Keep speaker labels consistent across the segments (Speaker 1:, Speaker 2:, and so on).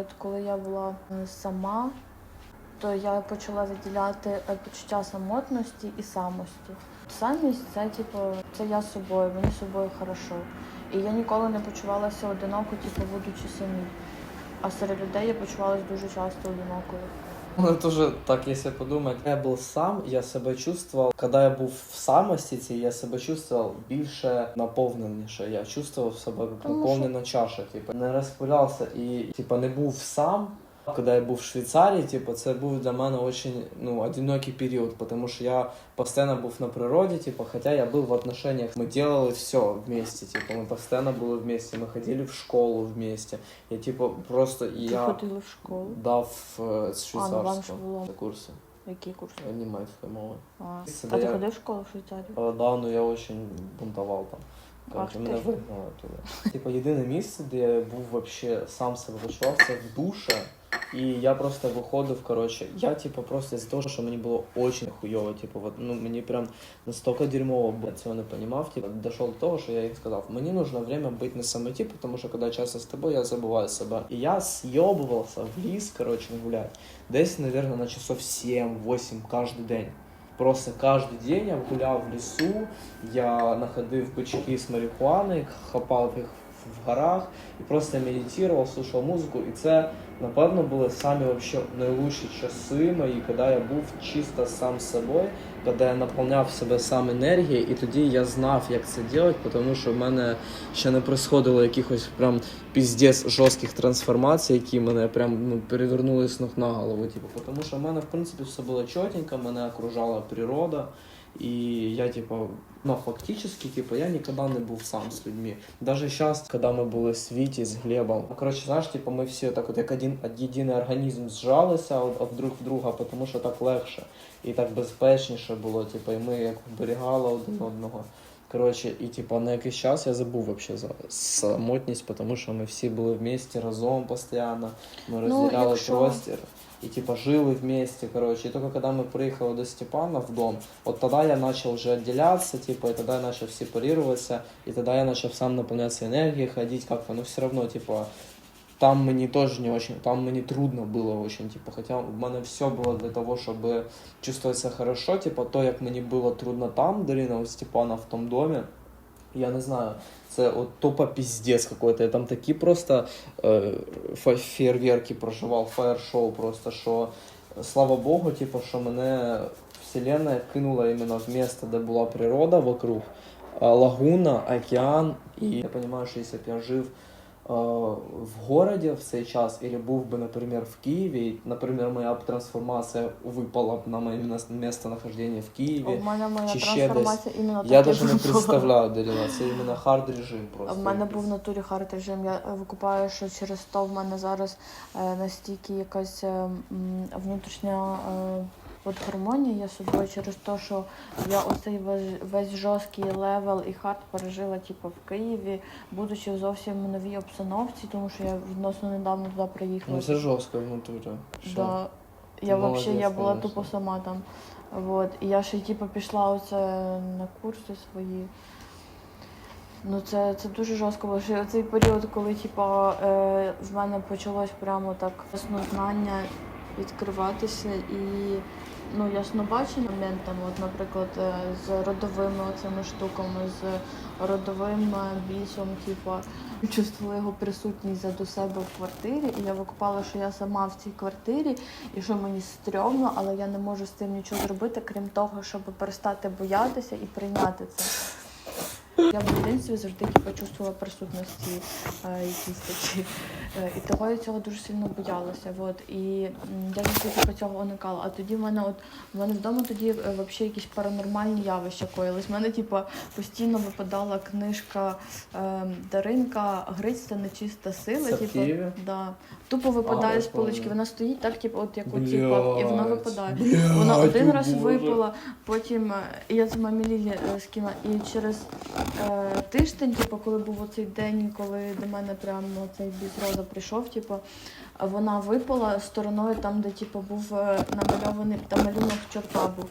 Speaker 1: От коли я була е, сама, то я почала виділяти е, почуття самотності і самості. Самість це типу, це я з собою, мені з собою хорошо. І я ніколи не почувалася одиноко, типу, будучи самі. А серед людей я почувалася дуже часто одинокою.
Speaker 2: Ну, это тоже так, если подумать. Я был сам, я себе чувствовал, когда я був в самості я себе чувствовал більше наповненіше. Я чувствовал себе наповнена чаша. Типу, не розпилявся і типу, не був сам. Коли я був в Швейцарії, типу, це був для мене очень ну, одинокий період, тому що я постійно був на природі, типу, хоча я був в отношениях. Ми делали все вместе, типу, ми постійно були вместе, ми ходили в школу вместе. Я типу просто і я
Speaker 1: ходила в школу.
Speaker 2: дав е,
Speaker 1: ну
Speaker 2: швейцарського
Speaker 1: було.
Speaker 2: курси
Speaker 1: Які курси?
Speaker 2: німецької мови.
Speaker 1: А, а ти
Speaker 2: я-
Speaker 1: ходив в школу в Швейцарії?
Speaker 2: Але да, ну я очень бунтував там.
Speaker 1: Ах
Speaker 2: мене вигнали туди. Типа єдине місце, де я був вообще сам себе почував, це в душе. І я просто виходив, короче, я типа просто з-за того, що мені було очень хуйово, типу, вот, ну мені прям настільки дерьмово було, я цього не розумів, типу, дійшов до того, що я їм сказав, мені нужно время бути на самоті, тому що коли я часто з тобою, я забуваю себе. І я з'йобувався в ліс, короче, гуляти. Десь, наверное, на часов 7-8 кожен день. Просто кожен день я гуляв в лісу, я знаходив бички з марихуани, хапав їх в горах і просто медитував, слухав музику. І це, напевно, були самі вообще найкращі часи мої, коли я був чисто сам собою, коли я наповняв себе сам енергією, і тоді я знав, як це робити, тому що в мене ще не происходило якихось прям піздець жорстких трансформацій, які мене прям ну, перевернули з ног на голову. Типу, тому що в мене, в принципі, все було чотенько, мене окружала природа. І я, типу, ну, фактически, типу, я ніколи не був сам з людьми. Даже зараз, коли ми були з Віті, з Глебом, ну, коротше, знаєш, типу, ми всі так от як один, єдиний організм зжалися од, од друг в друга, тому що так легше і так безпечніше було, типу, і ми як вберігали один одного. Коротше, і типу, на якийсь час я забув вообще за самотність, тому що ми всі були вместе разом постійно, ми
Speaker 1: Ну,
Speaker 2: розділяли простір. И типа жили вместе, короче. И только когда мы приехали до Степана в дом, вот тогда я начал уже отделяться, типа, и тогда я начал сепарироваться, и тогда я начал сам наполняться энергией, ходить как-то, но все равно, типа, там мені тоже не очень, там мені трудно було очень, типу, хоча в мене все було для того, щоб чувствувати себе хорошо, типу, то, як мені було трудно там, Дарина, у Степана в тому домі, я не знаю, це вот тупо пиздец какой-то. Я там такі просто е, фейерверки проживав, фаєр-шоу просто, що слава Богу, типу, що мене вселенная кинула іменно в місце, де була природа вокруг, лагуна, океан. І я розумію, що якщо б я жив в городі в цей час, або був би, наприклад, в Києві, і, наприклад, моя б трансформація випала б на моє місце нахождення в Києві.
Speaker 1: У мене моя
Speaker 2: чи ще
Speaker 1: трансформація іменно
Speaker 2: Я навіть не представляю, Дарина, це іменно хард режим просто.
Speaker 1: В мене був в натурі хард режим. Я е, викупаю, що через то в мене зараз е, настільки якась е, м, внутрішня е, от гармонія з собою через те, що я оцей весь, весь жорсткий левел і хард пережила типу, в Києві, будучи в зовсім новій обстановці, тому що я відносно недавно туди приїхала.
Speaker 2: Ну, це жорстко внутрі. Що?
Speaker 1: Да. Я взагалі я була
Speaker 2: конечно.
Speaker 1: тупо сама там. Вот. І я ще типу пішла оце на курси свої. Ну це, це дуже жорстко було. Ще цей період, коли типу, е, в мене почалось прямо так яснознання відкриватися і ну, яснобачення моментами, от, наприклад, е, з родовими оцими штуками, з родовим е, бісом, типу, чувствувала його присутність до себе в квартирі, і я викупала, що я сама в цій квартирі, і що мені стрьомно, але я не можу з цим нічого зробити, крім того, щоб перестати боятися і прийняти це. Я в дитинстві завжди типу, чувствувала присутності е, якісь такі. Е, і того я цього дуже сильно боялася. От. І я завжди цього уникала. А тоді в мене от в мене вдома тоді е, вообще якісь паранормальні явища коїлись. В мене типу, постійно випадала книжка е, Даринка Гриць нечиста сила. Типу, Да. Тупо випадає
Speaker 2: я
Speaker 1: з полички. Вона стоїть так, типу, от як
Speaker 2: Блядь,
Speaker 1: типу, і вона випадає.
Speaker 2: блядь,
Speaker 1: Вона один
Speaker 2: о
Speaker 1: раз випала, потім е, я це мамі Лілі скинула. І через е, тиждень, типу, коли був оцей день, коли до мене прямо цей бізроза прийшов, типу, вона випала стороною там, де типу, був е, намальований там малюнок чорта був.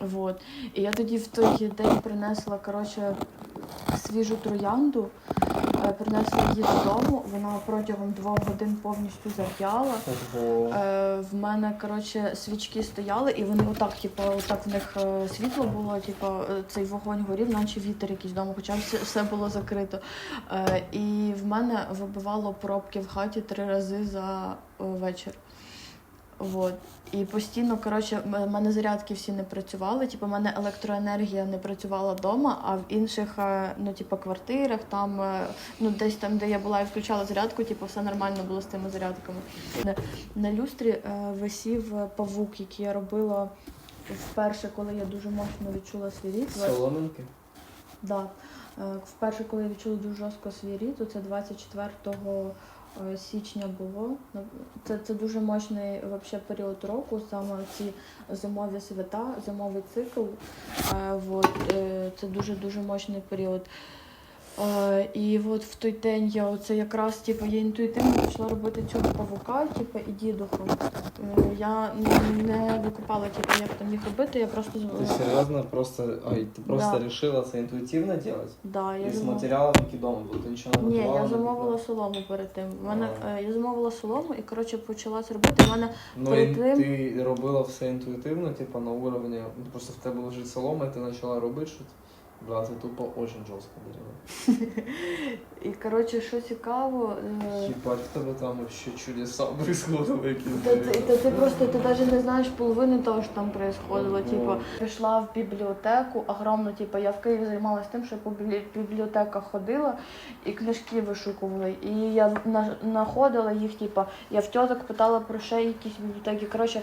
Speaker 1: Вот. І я тоді в той день принесла коротше, свіжу троянду, е, принесли її додому. Вона протягом двох годин повністю зав'яла. Е, в мене коротше свічки стояли, і вони отак, типу, отак в них е, світло було, типу, цей вогонь горів, наче вітер якийсь вдома, хоча все, все було закрито. Е, і в мене вибивало пробки в хаті три рази за вечір. Вот. І постійно, коротше, в мене зарядки всі не працювали. Типу, в мене електроенергія не працювала вдома, а в інших, е, ну, типу, квартирах, там, е, ну, десь там, де я була і включала зарядку, типу, все нормально було з тими зарядками. На, на люстрі е, висів е, павук, який я робила вперше, коли я дуже мощно відчула свій рід.
Speaker 3: Соломинки?
Speaker 1: Да. Е, Вперше, коли я відчула дуже жорстко свій рід, то це 24 е, січня було. На- Це, це дуже мощний вообще, період року, саме ці зимові свята, зимовий цикл. Е, е, це дуже-дуже мощний період. І от в той день я оце якраз типу, я інтуїтивно почала робити цього павука, типу, і дідуху. Е, Я не викупала, типу, як там їх робити, я просто
Speaker 3: Ти серйозно просто. Ой, ти просто
Speaker 1: Да.
Speaker 3: вирішила це інтуїтивно робити?
Speaker 1: да, я
Speaker 3: І з матеріалом, які вдома були, ти нічого не
Speaker 1: Ні,
Speaker 3: готувала?
Speaker 1: я
Speaker 3: не
Speaker 1: замовила
Speaker 3: купила?
Speaker 1: солому перед тим. В мене
Speaker 3: А.
Speaker 1: е, я замовила солому і коротше почала це робити. В мене
Speaker 3: Ну
Speaker 1: перед тим-
Speaker 3: ти робила все інтуїтивно, типу на уровні. ну, Просто в тебе лежить солома, і ти почала робити щось. Бля, ти тупо дуже жорстко дарила.
Speaker 1: і коротше, що цікаво, е,
Speaker 3: в тебе там ще чудеса происходили якісь.
Speaker 1: та, ти- та ти просто ти навіть не знаєш половини того, що там происходило.
Speaker 3: Ого.
Speaker 1: Типу, прийшла в бібліотеку, огромну, типу, я в Києві займалася тим, що по біблі- бібліотеках ходила і книжки вишукувала. І я на- знаходила їх, типу, я в тьоток питала про ще якісь бібліотеки. Коротше,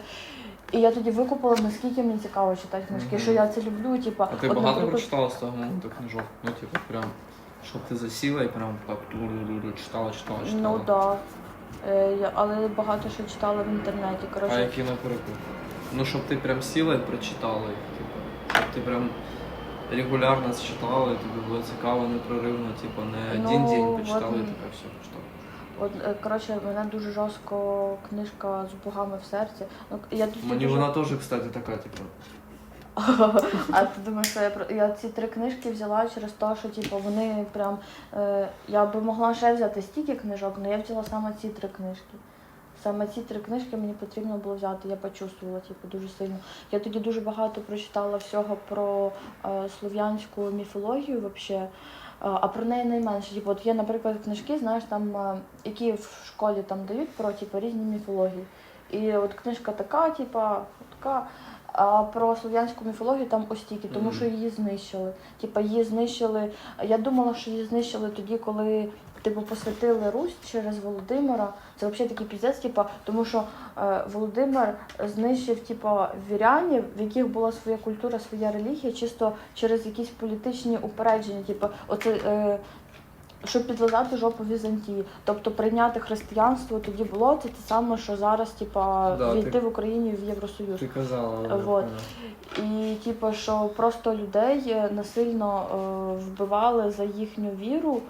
Speaker 1: і я тоді викупила, наскільки мені цікаво читати книжки,
Speaker 3: Мгм.
Speaker 1: що я це люблю. Типу,
Speaker 2: А ти
Speaker 1: от,
Speaker 2: багато
Speaker 1: наприклад,
Speaker 2: прочитала з того моменту книжок? Ну, типу, прям, щоб ти засіла і прям так ту-ру-ру-ру читала, читала, читала.
Speaker 1: Ну так. Да. Е, я- але багато що читала в інтернеті.
Speaker 2: А
Speaker 1: Коротше,
Speaker 2: які, наприклад? Ну, щоб ти прям сіла і прочитала їх, типу. Щоб ти прям регулярно читала, і тобі було цікаво, непреривно, типу, не
Speaker 1: Ну,
Speaker 2: один день почитала
Speaker 1: от-
Speaker 2: і таке все прочитала.
Speaker 1: От е, коротше, мене дуже жорстко книжка з богами в серці. Ну я тут
Speaker 2: Мені
Speaker 1: дуже...
Speaker 2: вона теж, кстати, така, типу.
Speaker 1: А ти думаєш, що я про я ці три книжки взяла через те, що типу вони прям е, я би могла ще взяти стільки книжок, але я взяла саме ці три книжки. Саме ці три книжки мені потрібно було взяти, я почувствувала типу, дуже сильно. Я тоді дуже багато прочитала всього про е, слов'янську міфологію вообще. А про неї найменше. Типу, от є, наприклад, книжки, знаєш, там, які в школі там дають про типу, різні міфології. І от книжка така, типа, така. А про слов'янську міфологію там ось тільки, тому що її знищили. Типа її знищили. Я думала, що її знищили тоді, коли типу посвятили Русь через Володимира. Це взагалі такий піздець, типа, тому що е, Володимир знищив типа вірянів, в яких була своя культура, своя релігія, чисто через якісь політичні упередження. Типу, оце. Е, щоб підлизати жопу Візантії, тобто прийняти християнство тоді було це те саме, що зараз, типа,
Speaker 3: Да,
Speaker 1: війти
Speaker 3: ти-
Speaker 1: в Україні в Євросоюз.
Speaker 3: Ти казала.
Speaker 1: Вот. І типу, що просто людей е, насильно е, вбивали за їхню віру,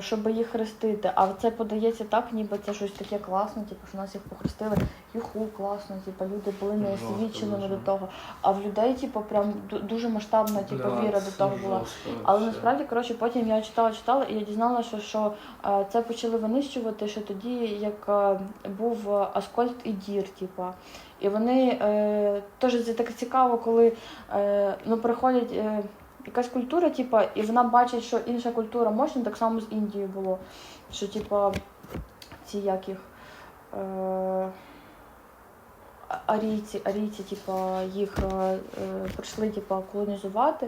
Speaker 1: щоб їх хрестити. А це подається так, ніби це щось таке класне, типу, що нас їх похрестили. Юху, класно, типу, люди були неосвіченими до того. А в людей, типу, прям дуже масштабна типу, віра до того була. Але насправді, коротше, потім я читала, читала, і я дізналася, що, що е, це почали винищувати ще тоді, як е, був е, Аскольд і Дір, типа. І вони е, теж це так цікаво, коли е, ну, приходять е, якась культура, типа, і вона бачить, що інша культура мощна, так само з Індією було. Що, типа, ці як їх. Е, арійці, арійці, типа, їх е, е, прийшли типа, колонізувати.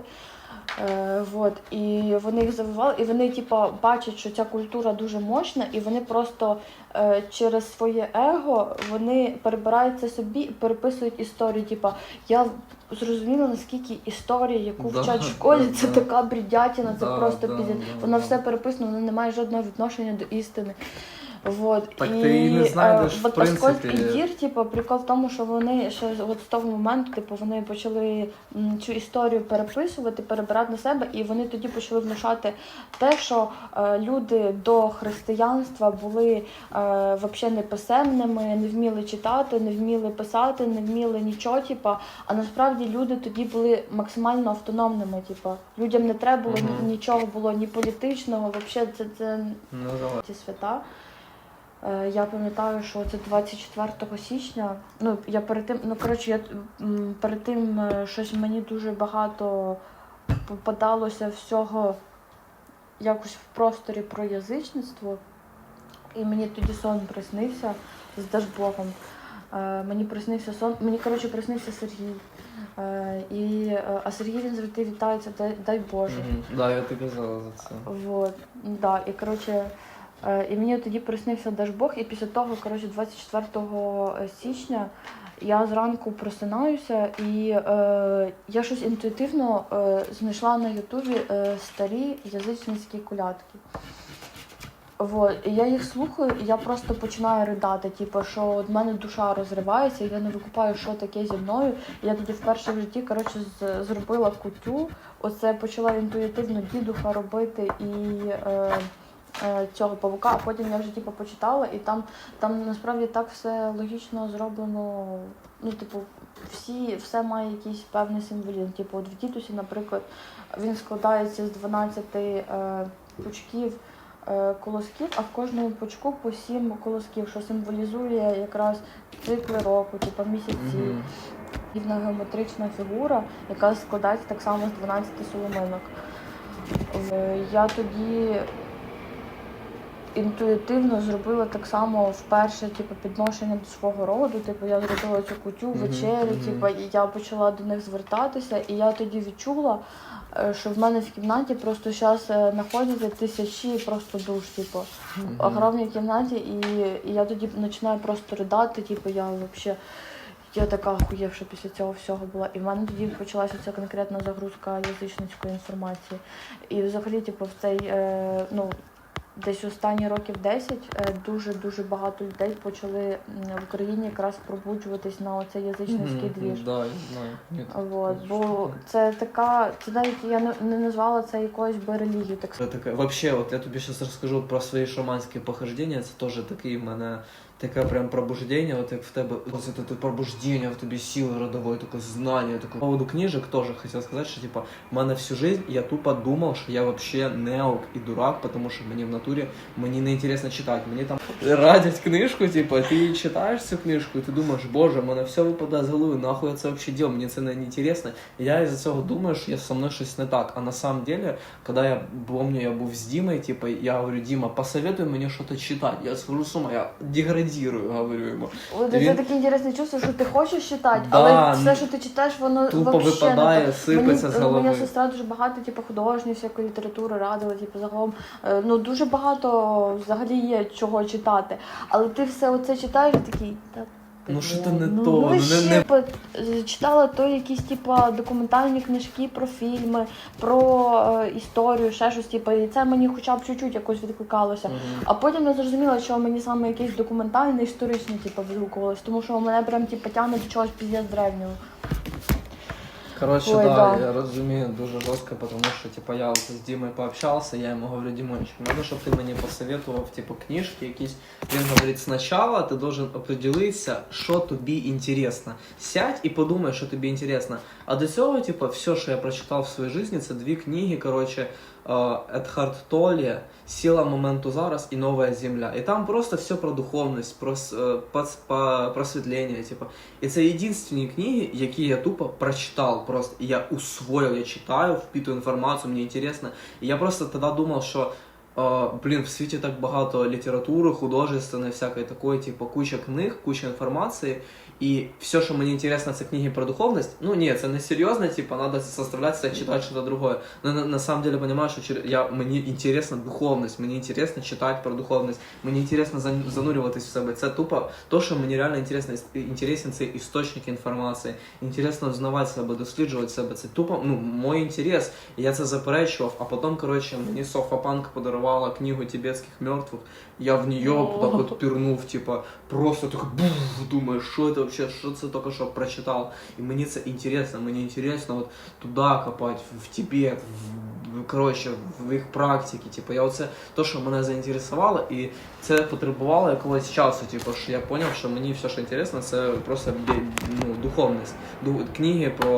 Speaker 1: Е, вот, і вони їх завивали, і вони типа, бачать, що ця культура дуже мощна, і вони просто е, через своє его вони перебирають це собі і переписують історію. Типа, я зрозуміла, наскільки історія, яку
Speaker 3: Да,
Speaker 1: вчать в школі,
Speaker 3: да,
Speaker 1: це
Speaker 3: да.
Speaker 1: така брідятіна, це
Speaker 3: Да,
Speaker 1: просто
Speaker 3: да,
Speaker 1: піздець.
Speaker 3: да,
Speaker 1: Вона
Speaker 3: да.
Speaker 1: все переписано, вона не має жодного відношення до істини. Вот.
Speaker 2: Так ти і не знайдеш,
Speaker 1: е,
Speaker 2: в
Speaker 1: от Аскольд і
Speaker 2: принципі.
Speaker 1: Дір, типу, прикол в тому, що вони ще от з того моменту, типу, вони почали цю історію переписувати, перебирати на себе, і вони тоді почали внушати те, що е, люди до християнства були е, взагалі неписемними, не вміли читати, не вміли писати, не вміли нічого, типу, а насправді люди тоді були максимально автономними. Типу, людям не треба було
Speaker 2: Мгм.
Speaker 1: нічого було ні політичного, взагалі це, це
Speaker 2: Ну
Speaker 1: ці свята. Е, Я пам'ятаю, що це 24 січня. Ну, я перед тим, ну коротше, я перед тим е, щось мені дуже багато попадалося всього якось в просторі про язичництво. І мені тоді сон приснився з Дажбогом. Е, Мені приснився сон, мені коротше приснився Сергій. І, а Сергій він завжди вітається, дай, дай Боже.
Speaker 2: Мгм. Да, я ти казала за це.
Speaker 1: Вот, да, і коротше, і мені тоді приснився Дажбог, і після того, коротше, 24 січня я зранку просинаюся, і е, я щось інтуїтивно е, знайшла на Ютубі е, старі язичницькі колядки. Вот, і я їх слухаю, і я просто починаю ридати, типу, що от мене душа розривається, і я не викупаю, що таке зі мною. І я тоді вперше в житті коротше, зробила кутю. Оце почала інтуїтивно дідуха робити і е, е, цього павука, а потім я вже типу, почитала, і там, там насправді так все логічно зроблено. Ну, типу, всі, все має якийсь певний символізм. Типу, от в дідусі, наприклад, він складається з 12 е, пучків е, колосків, а в кожному пучку по 7 колосків, що символізує якраз цикли року, типу місяці.
Speaker 2: Мгм.
Speaker 1: Дивна геометрична фігура, яка складається так само з 12 соломинок. Е, Я тоді інтуїтивно зробила так само вперше типу, підношення до свого роду. Типу, я зробила цю кутю, вечерю, типу, і я почала до них звертатися, і я тоді відчула, е, що в мене в кімнаті просто зараз знаходяться тисячі просто душ, типу
Speaker 2: Мгм.
Speaker 1: огромній кімнаті, і, і я тоді починаю просто ридати, типу, я взагалі. Я така охуєвша після цього всього була. І в мене тоді почалася ця конкретна загрузка язичницької інформації. І взагалі, типу, в цей, е, ну, десь останні років 10 е, дуже-дуже багато людей почали в Україні якраз пробуджуватись на оцей язичницький двіж.
Speaker 2: Да,
Speaker 1: Вот, бо це така, це навіть я не, не назвала це якоюсь би релігією, так
Speaker 2: Це таке, вообще, от я тобі зараз розкажу про свої шаманські похождення. Це теж такий в мене таке прям пробуждення, от як в тебе ось це тут пробуждення, в тобі сили родової, таке знання. Таке. По поводу книжок теж хотів сказати, що типа в мене всю жизнь я тупо думав, що я вообще неук і дурак, тому що мені в натурі мені не інтересно читати. Мені там радять книжку, типу, ти читаєш цю книжку, і ти думаєш, боже, в мене все випадає з голови, нахуй я це взагалі діл, мені це не інтересно. І я із-за цього думаю, що я со мною щось не так. А на самом деле, когда я помню, я был с Димой, типа, я говорю, Дима, посоветуй мне что-то читать. Я схожу с ума, я Деградирую, говорю йому.
Speaker 1: Це
Speaker 2: Він-
Speaker 1: таке інтересне чувство, що ти хочеш читати,
Speaker 2: Да,
Speaker 1: але все, що ти читаєш, воно
Speaker 2: Тупо
Speaker 1: вообще не
Speaker 2: випадає,
Speaker 1: так.
Speaker 2: сипеться
Speaker 1: Мені,
Speaker 2: з голови.
Speaker 1: Моя сестра дуже багато, типу, художньої всякої літератури радила, типу, загалом. е, Ну дуже багато взагалі є чого читати. Але ти все оце читаєш і такий.
Speaker 2: Ну, що то не
Speaker 1: ну,
Speaker 2: то,
Speaker 1: ну,
Speaker 2: ну,
Speaker 1: ще
Speaker 2: не-
Speaker 1: по- е, читала то якісь типа документальні книжки про фільми, про е, історію, ще щось, типу, і це мені хоча б чуть-чуть якось відкликалося. А потім я зрозуміла, що мені саме якесь документальне, історичне, типу, відгукувалось, тому що мене прям типу, тягне до чогось піздець древнього.
Speaker 2: Короче,
Speaker 1: Ой,
Speaker 2: да,
Speaker 1: да.
Speaker 2: я розумію дуже жорстко, потому що типа я от з Дімою пообщався, я йому говорю, Дімончик, треба, щоб ти мені посоветував типу, книжки якісь. Він говорить, спочатку ти должен определитися, що тобі інтересно. Сядь і подумай, що тобі інтересно. А до цього, типу, все, що я прочитав в своїй житті, це дві книги, короче, Едхард Толлі, Сила моменту зараз і Нова Земля. І там просто все про духовність, про е, просвітлення, типу. І це єдині книги, які я тупо прочитав просто. Я усвоїв, я читаю, впитую інформацію, мені інтересно. І я просто тоді думав, що е, блін, в світі так багато літератури, художественної, всякої такої, типу, куча книг, куча інформації. І все, що мені інтересно, це книги про духовність. Ну ні, це не серйозно, типу, надо заставлятися читати щось другое. Но на, на самом деле понимаю, що чер- я, мені інтересна духовність, мені інтересно читати про духовність, мені інтересно зан- занурюватись в себе. Це тупо то, що мені реально інтересно, інтересен цей істочник інформації, інтересно взнавати себе, досліджувати себе. Це тупо ну, мой інтерес. І я це заперечував, а потім, коротше, мені Софа Панк подарував открывала книгу тибетских мертвых, я в нее
Speaker 1: О.
Speaker 2: так вот пірнув, типа, просто такой, бух, думаю, що это вообще, что ты только что прочитал. И мне це интересно, мне интересно вот туда копать, в Тибет, в, коротше, в їх практики. Типу, я оце то, що мене заінтересувало, і це потребувало якогось часу. Типу, що я зрозумів, що мені все, що інтересно, це просто ну, духовність. Ду- книги про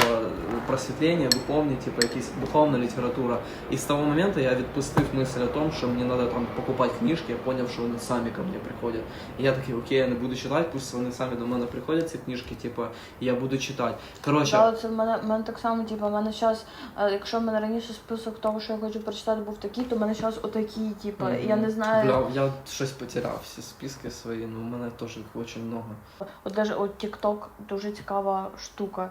Speaker 2: просвітлення, духовні, типу, якісь духовна література. І з того моменту я відпустив мисль о том, що мені треба там покупати книжки, я зрозумів, що вони самі ко мені приходять. І я такий, окей, я не буду читати, пусть вони самі до мене приходять, ці книжки, типу, і я буду читати. Коротше,
Speaker 1: Да, це в мене, в мене так само, типу, в мене зараз, якщо в мене раніше список того, що я хочу прочитати, був такий, то в мене зараз отакий, типу, я не знаю.
Speaker 2: Бля, я щось потеряв всі списки свої, ну у мене теж їх дуже много.
Speaker 1: От даже от TikTok дуже цікава штука.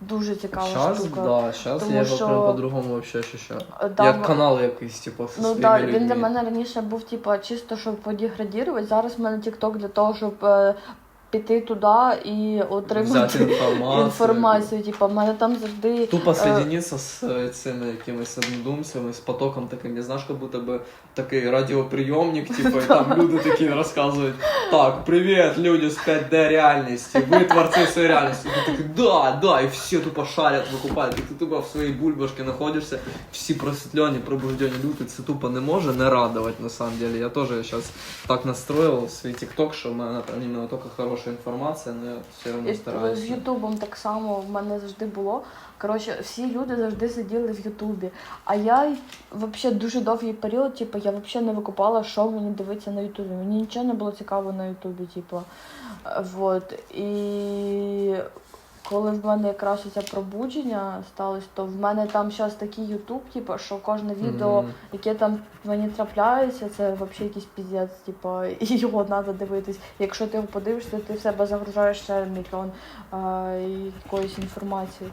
Speaker 1: Дуже цікава
Speaker 2: Сейчас,
Speaker 1: штука.
Speaker 2: да, сейчас
Speaker 1: Тому
Speaker 2: я
Speaker 1: що-
Speaker 2: прям по-другому вообще ощущаю.
Speaker 1: Е, да,
Speaker 2: Як канал якийсь, типу, зі
Speaker 1: Ну так,
Speaker 2: людьми.
Speaker 1: він для мене раніше був типу, чисто, щоб подеградірувати. Зараз в мене TikTok для того, щоб е, піти туди і
Speaker 2: Взяти
Speaker 1: отримати
Speaker 2: інформацію.
Speaker 1: інформацію. Типу, в мене там завжди
Speaker 2: Тупо
Speaker 1: Е,
Speaker 2: соединиться з е, цими якимись однодумцями, з потоком таким, не знаєш, як будто би такий радіоприйомник, типу, і там люди такі розказують, так, привіт, люди з 5D реальності, ви творці своєї реальності. І ти такий, да, да, і всі тупо шарять, викупають, і ти тупо в своїй бульбашці знаходишся, всі просвітлені, пробуждені люди, це тупо не може не радувати, на самом деле. Я теж зараз так настроїв свій TikTok, що в мене там іменно тільки хороша інформація, але я все одно
Speaker 1: І з
Speaker 2: стараюся.
Speaker 1: Ютубом так само в мене завжди було. Коротше, всі люди завжди сиділи в Ютубі. А я взагалі дуже довгий період, типу, я взагалі не викупала, що мені дивитися на Ютубі. Мені нічого не було цікаво на Ютубі, типу. Е, Вот. І коли в мене якраз це пробудження сталося, то в мене там зараз такий Ютуб, типу, що кожне відео,
Speaker 2: Мгм.
Speaker 1: яке там мені трапляється, це взагалі якийсь піздець, типу, і його треба дивитись. Якщо ти його подивишся, ти в себе загружаєш ще мільйон а, якоїсь інформації.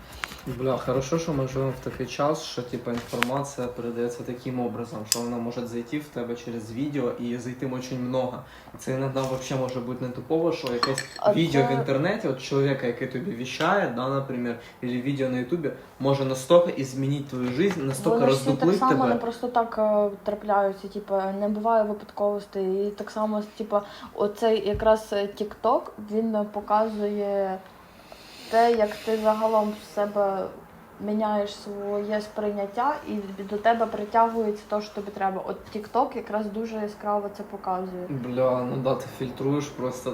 Speaker 2: Бля, хорошо, що ми живемо в такий час, що типа інформація передається таким образом, що вона може зайти в тебе через відео і зайти дуже много. І це іноді взагалі може бути не типово, що якесь
Speaker 1: А
Speaker 2: відео
Speaker 1: це-
Speaker 2: в інтернеті, от чоловіка, який тобі віщає, да, наприклад, або відео на Ютубі, може настільки змінити твою життя, настільки
Speaker 1: Вони ж всі так само не
Speaker 2: тебе.
Speaker 1: просто так е, трапляються, типу, не буває випадковостей. І так само, типу, оцей якраз е, TikTok, він е, показує те, як ти загалом в себе міняєш своє сприйняття і до тебе притягується те, що тобі треба. От TikTok якраз дуже яскраво це показує.
Speaker 2: Бля, ну да, ти фільтруєш просто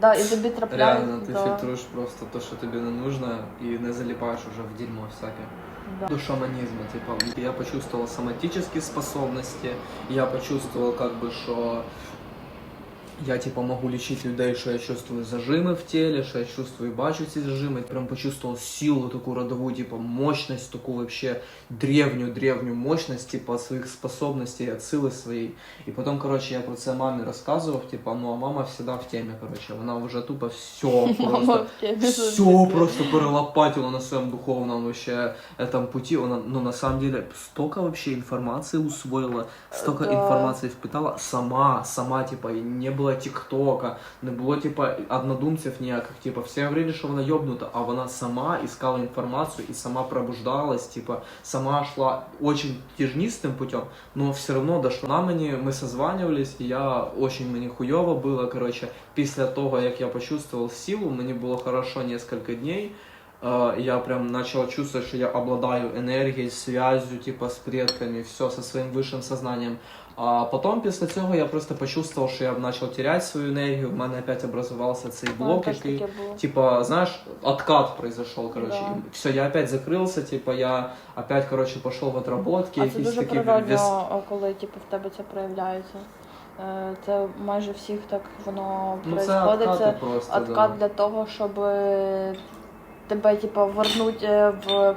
Speaker 1: Да, і тобі трапляється.
Speaker 2: реально, ти
Speaker 1: да,
Speaker 2: фільтруєш просто те, що тобі не нужно, і не заліпаєш уже в дерьмо всяке.
Speaker 1: да.
Speaker 2: до шаманизма, типа, я почувствовал соматические способности, я почувствовал, как бы, что я, типа, могу лечить людей, что я чувствую зажимы в теле, что я чувствую и бачу эти зажимы, прям почувствовал силу, такую родовую, типа, мощность, такую вообще древнюю-древнюю мощность, типа, своих способностей, от силы своей. И потом, короче, я про це мамі рассказывал, типа, ну, а мама всегда в теме, короче, она уже тупо все просто
Speaker 1: Мама в темі
Speaker 2: все
Speaker 1: завжди.
Speaker 2: просто перелопатила на своем духовном вообще этом пути. Она, ну, на самом деле, столько вообще информации усвоила, столько
Speaker 1: Да.
Speaker 2: информации впитала сама, сама, типа, і не було тіктока, не було, типа, однодумців ніяких, типа, всі говорили, що вона йобнута, а вона сама искала информацию и сама пробуждалась, типа, сама шла очень тяжнистым путем, но все равно дошла на мені, ми созванивались, і я очень мені хуйово було, короче, після того, як я почувствовал силу, мені було хорошо несколько дней, Э, я прям начал чувствовать, что я обладаю энергией, связью, типа, с предками, все со своим высшим сознанием. А потом, після цього, я просто почувствовал, що я начал терять свою энергию, в мене опять образовался цей
Speaker 1: У мене
Speaker 2: блок,
Speaker 1: теж
Speaker 2: який
Speaker 1: таке було.
Speaker 2: типа, знаешь, откат произошел, короче.
Speaker 1: Да.
Speaker 2: Все, я опять закрылся, типа, я опять, короче, пошел в отработки,
Speaker 1: А це
Speaker 2: якісь
Speaker 1: дуже
Speaker 2: такі
Speaker 1: природно,
Speaker 2: вес-
Speaker 1: а, коли типу, в тебе це проявляється. Е, Це майже всіх так воно
Speaker 2: Ну, це
Speaker 1: происходить.
Speaker 2: откати
Speaker 1: Це
Speaker 2: просто,
Speaker 1: откат
Speaker 2: да.
Speaker 1: для того, щоб е, тебе типу, вернути в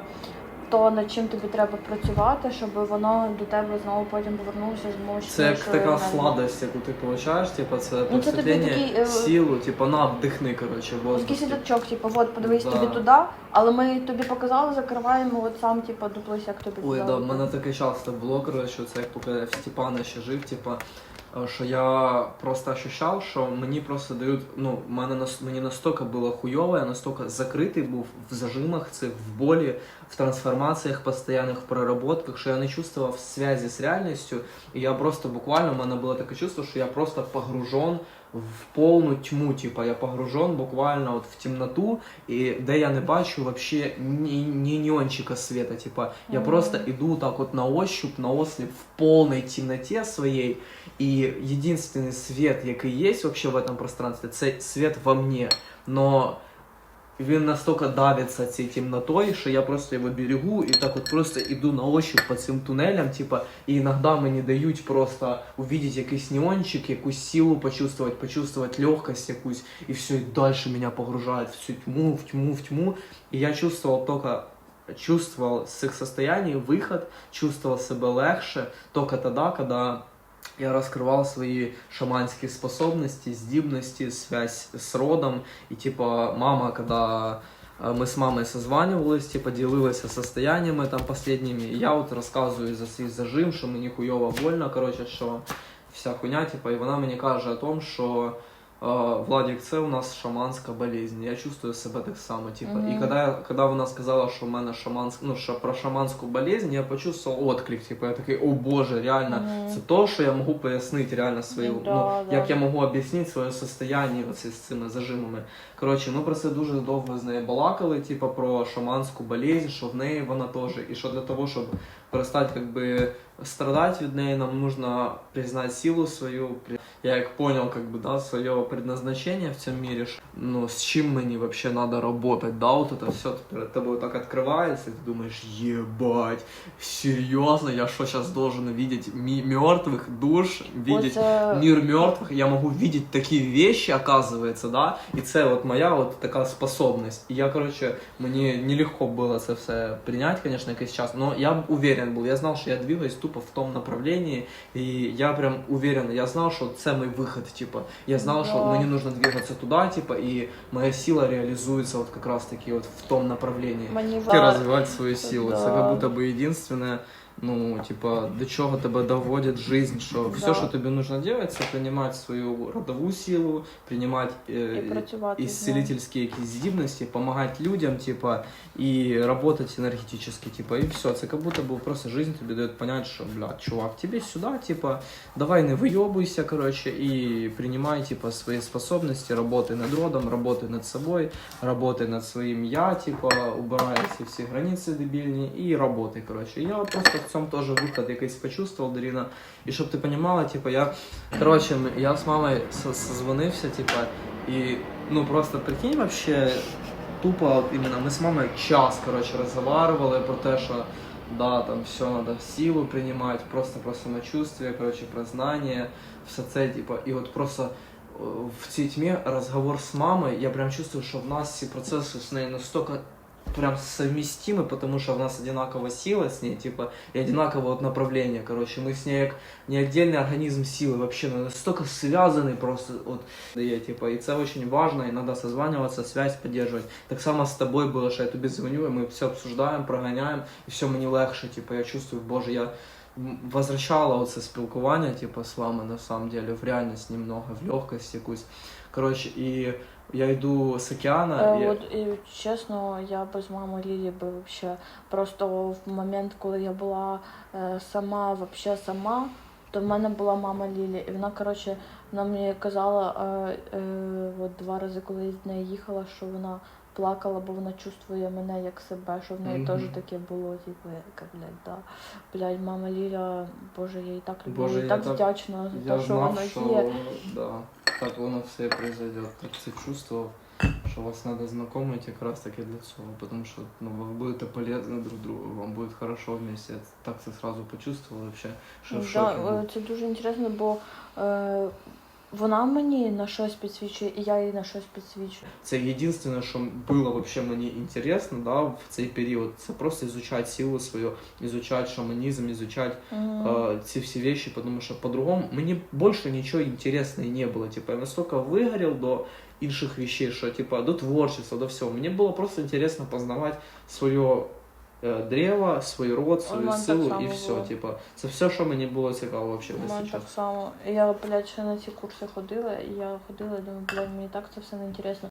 Speaker 1: то, над чим тобі треба працювати, щоб воно до тебе знову потім повернулося з
Speaker 2: Це як така
Speaker 1: енергією.
Speaker 2: сладость, яку ти получаєш, типа, це
Speaker 1: Ну, це тобі такий, е,
Speaker 2: силу, типа, на, вдихни,
Speaker 1: Ось
Speaker 2: воздух.
Speaker 1: Якийсь язичок, типу, от подивись
Speaker 2: Да.
Speaker 1: тобі туди, але ми тобі показали, закриваємо, от сам типу, дуплись, як тобі
Speaker 2: Ой, да, в мене таке часто було, коротше, це як поки в Степана ще жив, типа, е, що я просто ощущав, що мені просто дають, ну, мене мені настільки було хуйово, я настільки закритий був в зажимах цих, в болі, в трансформаціях постоянних, в проработках, що я не чувствував связі з реальністю, і я просто буквально, у мене було таке чувство, що я просто погружен в повну тьму, типа я погружен буквально от в темноту, і де я не бачу вообще ні, ні неончика света, типа я
Speaker 1: Мгм.
Speaker 2: просто иду так вот на ощупь, на осліп в полной темноте своей, и единственный свет, який есть вообще в этом пространстве, це свет во мне, но він настолько давиться цією темнотою, що я просто його берегу і так от просто іду на ощупь по цим тунелям, типа, і іноді мені дають просто увидеть якийсь неончик, якусь силу почувствовать, почувствовать легкость якусь, і все, і далі мене погружають в цю тьму, в тьму, в тьму. І я чувствовал только чувствовал с их состояний выход, чувствовал себя легче только тогда, когда я раскрывал свои шаманские способности, здібності, связь с родом. И типа мама, когда э, мы с мамой созванивались, типа делилась состояниями там последними, и я вот рассказываю за свій зажим, що мені хуйово больно, короче, що вся хуйня, типа, і вона мені каже о том, що э, Владик, це у нас шаманська болезнь. Я чувствую себе так само. Типа. І коли, я- коли вона сказала, що в мене шаманськ, ну, що про шаманську болезнь, я почувствував отклик. Типа, я такий, о боже, реально,
Speaker 1: Мгм.
Speaker 2: це то, що я можу пояснити реально свою,
Speaker 1: Ну,
Speaker 2: ну,
Speaker 1: да, да.
Speaker 2: як я можу об'яснити своє состояние оце з цими зажимами. Коротше, ми про це дуже довго з нею балакали, типа про шаманську болезнь, що в неї вона теж, і що для того, щоб перестати как бы страдать від неї, нам нужно признати силу свою. При- Я як понял, как бы, да, своє предназначение в цьому мире, ш- ну, з чим мені вообще надо работать, да, вот это все перед тобой так открывается, и ты думаешь, ебать, серьезно, я что сейчас должен видеть ми- мертвых душ, видеть
Speaker 1: Оце...
Speaker 2: мир мертвых, я могу видеть такие вещи, оказывается, да, і це от моя от така способность. І я, короче, мені нелегко було це все прийняти, конечно, якийсь час, но я уверен був, я знав, що я двигаюсь тупо в тому направлении, і я прям уверен, я знав, що це мій виход, типа, я знав, що
Speaker 1: Да.
Speaker 2: мені нужно двигаться туди, типа, і моя сила реалізується от как раз таки от в том направлении.
Speaker 1: Мені
Speaker 2: Тільки
Speaker 1: ва-
Speaker 2: розвивати свою силу. Це
Speaker 1: Да.
Speaker 2: как будто би єдинственне, ну, типа, до чого тебе доводить жизнь, що все,
Speaker 1: Да.
Speaker 2: що тобі нужно делать, це приймати свою родову силу, приймати
Speaker 1: і
Speaker 2: е,
Speaker 1: працювати. з ним.
Speaker 2: исцелительские якісь здібності, помогать людям, типа, и работать энергетически, типа, и все. Це как будто бы просто жизнь тебе дает понять, что, блядь, чувак, тебе сюда, типа, давай не выебывайся, короче, и принимай, типа, свои способности, работай над родом, работай над собой, работай над своим я, типа, убирай ці всі границі дебільні і работай, короче. Я просто в цьому теж виход якийсь почувствовал, Дарина. І щоб ти понимала, типа, я, короче, я з мамою со- созвонився, типа, і, ну, просто прикинь, вообще, тупо, от іменно, ми з мамою час, короче, розговаривали про те, що да, там все надо силу принимать, просто про самочувствие, короче, про знання, все це, типа, і от просто е, в цій тьмі розговор з мамою, я прям чувствую, що в нас ці процеси з нею настільки прям совместимы, потому что у нас одинаковая сила с ней, типа, и одинаковое вот направление, короче, мы с ней как не отдельный организм силы, вообще мы настолько связаны просто, вот, я, типа, и це очень важно, и надо созваниваться, связь поддерживать. Так само с тобой было, что я тобі звоню, и мы все обсуждаем, прогоняем, и все мені легше, типа, я чувствую, боже, я м, возвращала оце спілкування, типа, з вами, на самом деле, в реальність немного, в легкость якусь. Короче, і я йду з океана,
Speaker 1: Е,
Speaker 2: я...
Speaker 1: От і чесно, я без мами Лілі би вообще просто в момент, коли я була е, сама, вообще сама, то в мене була мама Лілі. І вона, коротше, вона мені казала е, е, от два рази, коли я з нею їхала, що вона плакала, бо вона чувствує мене як себе, що в неї теж таке було, типу, я така, блядь, да. Блядь, мама Ліля, боже, я їй так люблю,
Speaker 2: Боже, я
Speaker 1: так
Speaker 2: так-
Speaker 1: вдячна за
Speaker 2: Я
Speaker 1: те, що
Speaker 2: знав,
Speaker 1: вона
Speaker 2: що
Speaker 1: є.
Speaker 2: да, так воно все і произойде. Так це чувствував, що вас треба знайомити якраз таки для цього, тому що ну, ви будете полезні друг другу, вам буде хорошо вместе. Я так це сразу почувствував вообще, що в шокі
Speaker 1: Да,
Speaker 2: був.
Speaker 1: е, це дуже інтересно, бо е, вона мені на щось підсвічує, і я їй на щось підсвічую.
Speaker 2: Це єдине, що було вообще мені інтересно, да, в цей період, це просто изучати силу свою, изучать шаманизм, изучать
Speaker 1: Мгм.
Speaker 2: э, ці всі вещи, потому что по-другому мені більше нічого інтересного не було. Типа, я настільки вигорів до інших вещей, що типа до творчества, до всього. Мені було просто інтересно познавати своє древо, свій род,
Speaker 1: У
Speaker 2: свою
Speaker 1: так
Speaker 2: силу і
Speaker 1: само
Speaker 2: все.
Speaker 1: було.
Speaker 2: Типа, це все, що мені було цікаво
Speaker 1: У
Speaker 2: вообще весь
Speaker 1: мене так само. Я, блядь, ще на ці курси ходила, і я ходила, і думаю, блядь, мені так це все не інтересно.